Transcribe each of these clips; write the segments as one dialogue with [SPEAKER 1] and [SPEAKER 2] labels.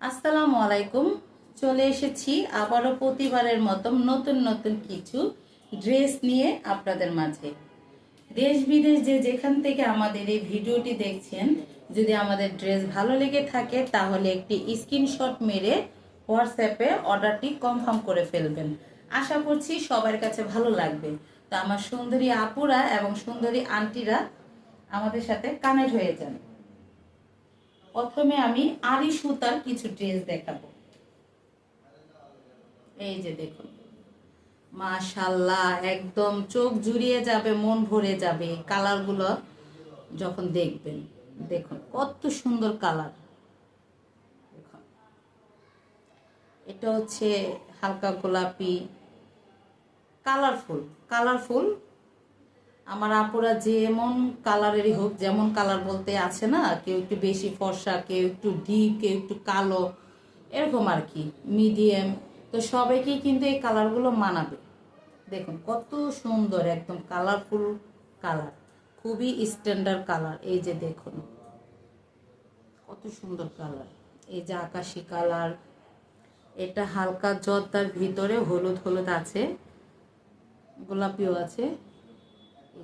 [SPEAKER 1] আসসালামু আলাইকুম। চলে এসেছি আবারও প্রতিবারের মতো নতুন নতুন কিছু ড্রেস নিয়ে আপনাদের মাঝে। দেশ বিদেশ যে যেখান থেকে আমাদের এই ভিডিওটি দেখছেন, যদি আমাদের ড্রেস ভালো লেগে থাকে, তাহলে একটি স্ক্রিনশট মেরে হোয়াটসঅ্যাপে অর্ডারটি কনফার্ম করে ফেলবেন। আশা করছি সবার কাছে ভালো লাগবে। তো আমার সুন্দরী আপুরা এবং সুন্দরী আন্টিরা আমাদের সাথে কানেক্ট হয়ে যান। প্রথমে আমি আরি সুতার কিছু ড্রেস দেখাবো। এই যে দেখুন। মাশাল্লাহ একদম চোখ জুড়িয়ে যাবে, মন ভরে যাবে কালারগুলো যখন দেখবেন। দেখুন, কত সুন্দর কালার। এটা হচ্ছে হালকা গোলাপি, কালারফুল কালারফুল আমার আপুরা যেমন কালারেরই হোক, যেমন কালার বলতে আছে না, কেউ একটু বেশি ফর্সা, কেউ একটু ডিপ, কেউ একটু কালো, এরকম আর কি, মিডিয়াম, তো সবাইকেই কিন্তু এই কালারগুলো মানাবে। দেখুন, কত সুন্দর, একদম কালারফুল কালার খুবই স্ট্যান্ডার্ড কালার এই যে দেখুন, কত সুন্দর কালার এই যে আকাশি কালার এটা হালকা জর্দার ভিতরে হলুদ হলুদ আছে, গোলাপিও আছে।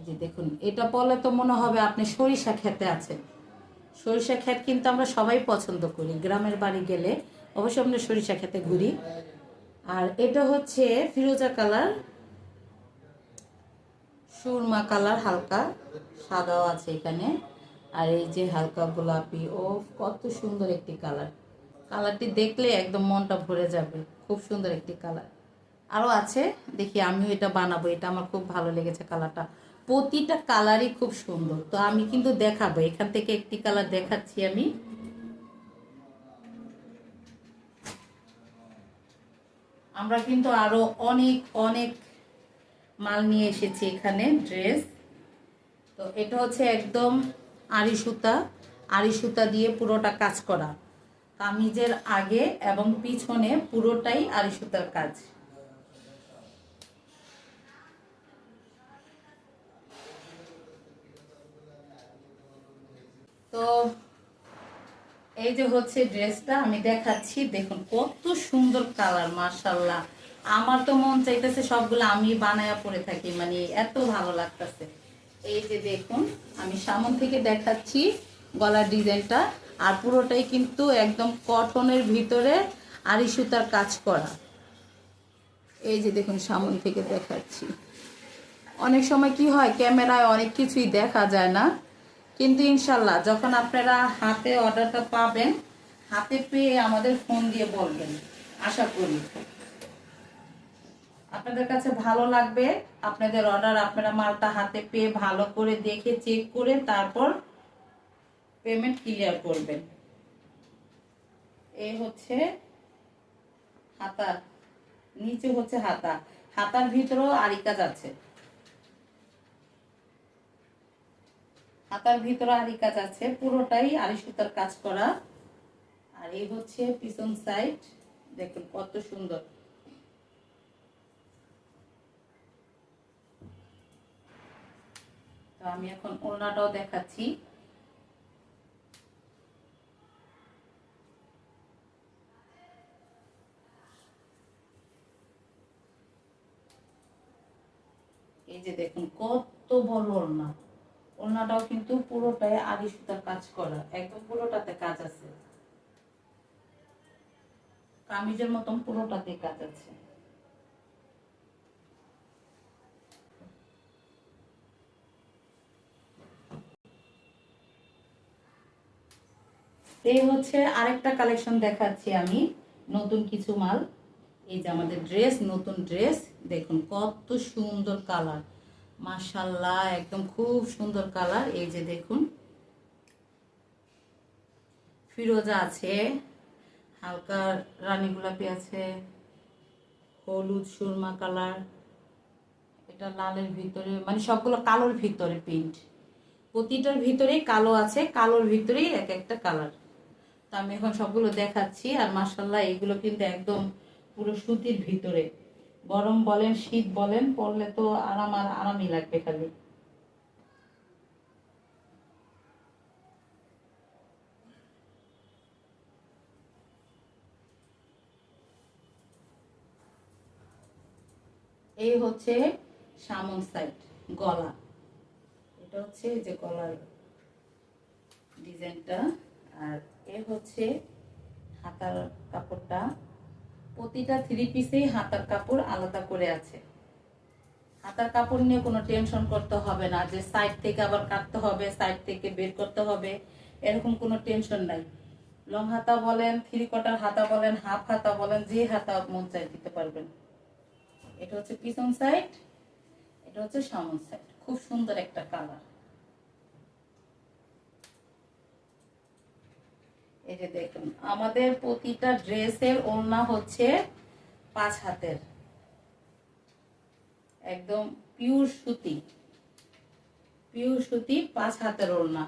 [SPEAKER 1] যে দেখুন, এটা বলে তো মনে হবে আপনি সরিষা খেতে আছেন। সরিষা ক্ষেত কিন্তু আমরা সবাই পছন্দ করি। গ্রামের বাড়ি গেলে অবশ্যই আমরা সরিষা খেতে ঘুরি। আর এটা হচ্ছে ফিরোজা কালার, সুরমা কালার, হালকা সাদাও আছে এখানে। আর এই যে হালকা গোলাপি, ও কত সুন্দর একটি কালার। কালারটি দেখলে একদম মনটা ভরে যাবে। খুব সুন্দর একটি কালার। আরও আছে, দেখি আমিও এটা বানাবো। এটা আমার খুব ভালো লেগেছে কালারটা। প্রতিটা কালারই খুব সুন্দর। তো আমি কিন্তু দেখাবো। এখান থেকে একটি কালার দেখাচ্ছি আমি। আমরা কিন্তু আরও অনেক অনেক মাল নিয়ে এসেছি এখানে ড্রেস। তো এটা হচ্ছে একদম আড়ি সুতা। আড়ি সুতা দিয়ে পুরোটা কাজ করা। কামিজের আগে এবং পিছনে পুরোটাই আড়ি সুতার কাজ। তো এই যে হচ্ছে ড্রেসটা, আমি দেখাচ্ছি। দেখুন, কত সুন্দর কালার মার্শাল্লাহ আমার তো মন চাইতেছে সবগুলো আমি বানায়া পরে থাকি মানে এত ভালো লাগতেছে। এই যে দেখুন, আমি সামন থেকে দেখাচ্ছি গলার ডিজাইনটা। আর পুরোটাই কিন্তু একদম কটনের ভিতরে আড়ি সুতার কাজ করা। এই যে দেখুন, সামন থেকে দেখাচ্ছি। অনেক সময় কি হয়, ক্যামেরায় অনেক কিছুই দেখা যায় না। কিন্তু ইনশাল্লাহ, যখন আপনারা হাতে অর্ডারটা পাবেন, হাতে পেয়ে আমাদের ফোন দিয়ে বলবেন। আশা করি। আপনাদের কাছে ভালো লাগবে, আপনাদের অর্ডার, আপনারা মালটা হাতে পেয়ে ভালো করে দেখে চেক করে তারপর পেমেন্ট ক্লিয়ার করবেন। এই হচ্ছে হাতা নিচে হচ্ছে হাতা। হাতার ভিতরেও আরি কাজ আছে। হাতার ভিতরে আরি কাজ আছে, পুরোটাই আরি সুতার কাজ করা। আর এই হচ্ছে পিছন সাইড দেখুন কত সুন্দর। তো আমি এখন ওড়নাটাও দেখাচ্ছি। এই যে দেখুন কত বড় ওড়না। ওড়নাটাও কিন্তু পুরোটাই আড়ি সুতার কাজ করা। একদম পুরোটাতে কাজ আছে। কামিজের মতন পুরোটাতে কাজ আছে। এই হচ্ছে আরেকটা কালেকশন দেখাচ্ছি আমি, নতুন কিছু মাল। এই যে আমাদের ড্রেস নতুন ড্রেস দেখুন কত সুন্দর কালার মাশাল্লাহ একদম খুব সুন্দর কালার। এই যে দেখুন, ফিরোজা আছে, হালকা রানী গোলাপি আছে, হলুদ সুরমা কালার, এটা লালের ভিতরে মানে সবগুলো কালোর ভিতরে প্রিন্ট। প্রতিটার ভিতরেই কালো আছে, কালোর ভিতরেই এক একটা কালার। তো আমি এখন সবগুলো দেখাচ্ছি, আর মাসাল্লাহ এগুলো কিন্তু একদম পুরো সুতির ভিতরে। গরম বলেন, শীত বলেন, পড়লে তো আরাম আর আরামই লাগবে খালি। এই হচ্ছে সামন সাইড গলা। এটা হচ্ছে যে গলার ডিজাইনটা আর এ হচ্ছে হাতার কাপড়টা। প্রতিটা থ্রি পিসেই হাতার কাপড় আলাদা করে আছে। হাতার কাপড় নিয়ে কোনো টেনশন করতে হবে না, যে সাইড থেকে আবার কাটতে হবে সাইড থেকে বের করতে হবে, এরকম কোনো টেনশন নাই। লং হাতা বলেন থ্রি কোয়ার্টার হাতা বলেন হাফ হাতা বলেন, যে হাতা মন চাই দিতে পারবেন। এটা হচ্ছে পিছন সাইড এটা হচ্ছে সামন সাইড খুব সুন্দর একটা কালার এই যে দেখুন, আমাদের প্রতিটা ড্রেসের ওড়না হচ্ছে পাঁচ হাতের। একদম পিওর সুতি। পিওর সুতি, পাঁচ হাতের ওড়না।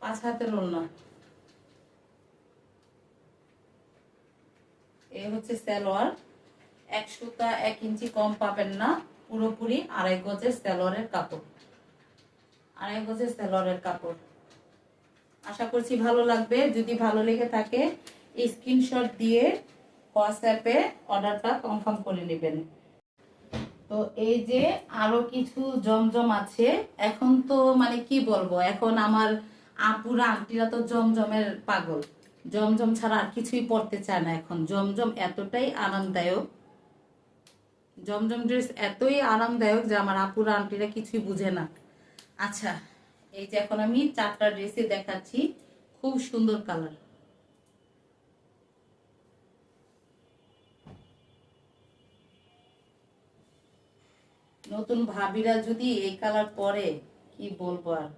[SPEAKER 1] পাঁচ হাতের ওড়না। এ হচ্ছে সালোয়ার। এক সুতা এক ইঞ্চি কম পাবেন না, পুরোপুরি আড়াই গজের সালোয়ারের কাপড়। আড়াই গজের সালোয়ারের কাপড়। আশা করছি ভালো লাগবে। যদি ভালো লেগে থাকে স্ক্রিনশট দিয়ে হোয়াটসঅ্যাপে অর্ডারটা কনফার্ম করে নেবেন। তো এই যে আরও কিছু জমজম আছে, এখন তো মানে কি বলব, এখন আমার আপুরা, আন্টিরা তো জমজমের পাগল। জমজম ছাড়া আর কিছুই পড়তে চায় না এখন। জমজম এতটাই আরামদায়ক, জমজম ড্রেস এতই আরামদায়ক যে আমার আপুরা, আন্টিরা কিছুই বুঝে না। আচ্ছা এই যে এখন আমি চারটা ড্রেসে দেখাচ্ছি। খুব সুন্দর কালার নতুন ভাবিরা যদি এই কালার পরে, কি বলব আর?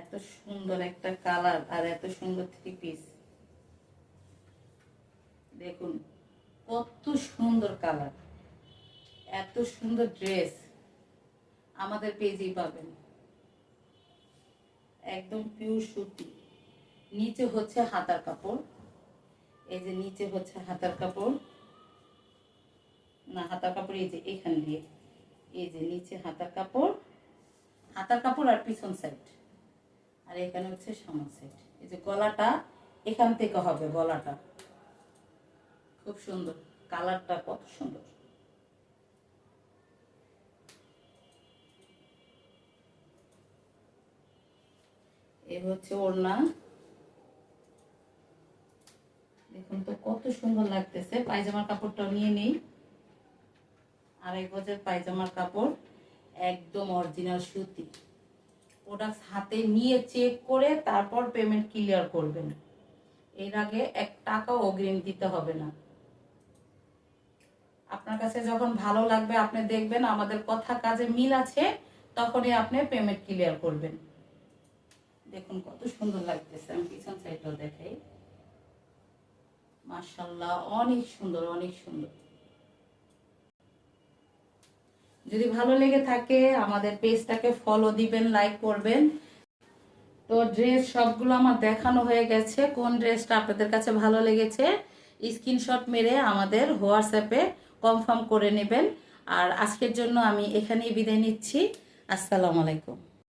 [SPEAKER 1] এত সুন্দর একটা কালার আর এত সুন্দর থ্রি পিস দেখুন, কত সুন্দর কালার এত সুন্দর ড্রেস আমাদের পেজেই পাবেন। একদম পিওর সুতি। নিচে হচ্ছে হাতার কাপড়। এই যে নিচে হচ্ছে হাতার কাপড়। না, হাতার কাপড় এই যে এখান দিয়ে। এই যে নিচে হাতার কাপড়। হাতার কাপড় আর পিছন সাইড আর এখানে হচ্ছে সামন সাইড এই যে গলাটা এখান থেকে হবে, গলাটা। খুব সুন্দর। কালারটা কত সুন্দর। এ হচ্ছে ওড়না। দেখুন তো কত সুন্দর লাগতেছে। পায়জামার কাপড়টাও নিয়ে নেই। আড়াই গজের পায়জামার কাপড়, একদম অরিজিনাল সুতি। প্রোডাক্ট হাতে নিয়ে চেক করে তারপর পেমেন্ট ক্লিয়ার করবেন। এর আগে এক টাকাও অগ্রিম দিতে হবে না। আপনার কাছে যখন ভালো লাগবে, আপনি দেখবেন আমাদের কথা কাজে মিল আছে, তখনই আপনি পেমেন্ট ক্লিয়ার করবেন। দেখুন কত সুন্দর লাগতেছে, আমি পিছন সাইডটাও দেখাই। মার্শাল্লাহ অনেক সুন্দর অনেক সুন্দর। যদি ভালো লেগে থাকে, আমাদের পেজটাকে ফলো দিবেন লাইক করবেন। তো ড্রেস সবগুলো আমার দেখানো হয়ে গেছে, কোন ড্রেসটা আপনাদের কাছে ভালো লেগেছে স্ক্রিনশট মেরে আমাদের হোয়াটসঅ্যাপে কনফার্ম করে নেবেন। আর আজকের জন্য আমি এখানেই বিদায় নিচ্ছি। আসসালামু আলাইকুম।